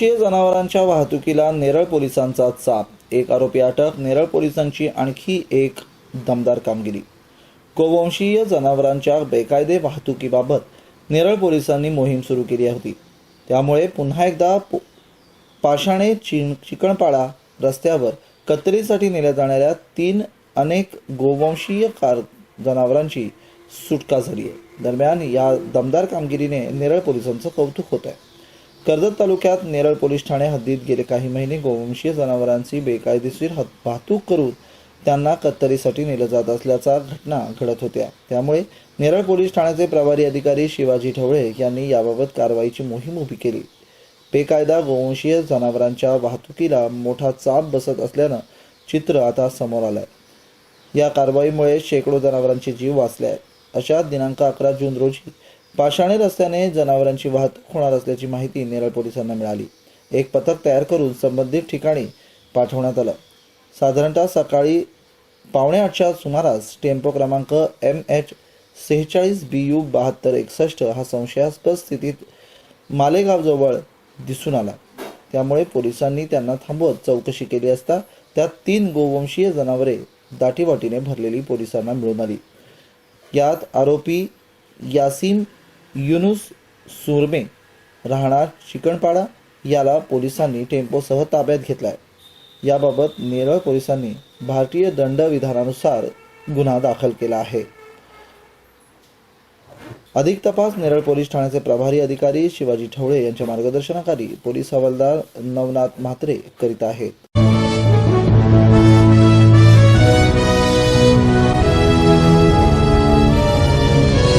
गोवंशीय जनावरांच्या वाहतुकीला नेरळ पोलिसांचा चाप. एक आरोपी अटक नेरळ पोलिसांची आणखी एक दमदार कामगिरी. गोवंशीय जनावरांच्या बेकायदे वाहतुकीबाबत नेरळ पोलिसांनी मोहीम सुरू केली होती. त्यामुळे पुन्हा एकदा पो- पाषाणे चिन चिकणपाडा रस्त्यावर कत्तरीसाठी नेल्या जाणाऱ्या तीन अनेक गोवंशीय कार जनावरांची सुटका झाली आहे. दरम्यान या दमदार कामगिरीने नेरळ पोलिसांचं कौतुक होत आहे कर्जत तालुक्यात नेरळ पोलीस ठाणे हद्दीत गेले काही महिने गोवंशीय जनावरांची बेकायदेशीर वाहतूक करून त्यांना कत्तरीसाठी नेलं जात असल्याचा घटना घडत होत्या. त्यामुळे नेरळ पोलीस ठाण्याचे प्रभारी अधिकारी शिवाजी ढवळे यांनी याबाबत कारवाईची मोहीम उभी केली. बेकायदा गोवंशीय जनावरांच्या वाहतुकीला मोठा चाप बसत असल्यानं चित्र आता समोर आलंय. या कारवाईमुळे शेकडो जनावरांचे जीव वाचले आहेत. अशा दिनांक अकरा जून रोजी पाषाणे रस्त्याने जनावरांची वाहतूक होणार असल्याची माहिती नेरळ पोलिसांना मिळाली. एक पथक तयार करून संबंधित ठिकाणी पाठवण्यात आलं. साधारणतः सकाळी पावणे आठच्या सुमारास टेम्पो क्रमांक एम एच सेहेचाळीस बी यू बहात्तर एकसष्ट हा संशयास्पद स्थितीत मालेगावजवळ दिसून आला. त्यामुळे पोलिसांनी त्यांना थांबवत चौकशी केली असता त्यात तीन गोवंशीय जनावरे दाटीवाटीने भरलेली पोलिसांना मिळून आली. यात आरोपी यासीम युनुस सुरमे राहणार चिकणपाडा याला पोलिसांनी टेम्पोसह ताब्यात घेतलाय. याबाबत नेरळ पोलिसांनी भारतीय दंड विधानानुसार गुन्हा दाखल केला आहे. अधिक तपास नेरळ पोलीस ठाण्याचे प्रभारी अधिकारी शिवाजी ठवळे यांच्या मार्गदर्शनाखाली पोलीस हवालदार नवनाथ म्हात्रे करीत आहेत.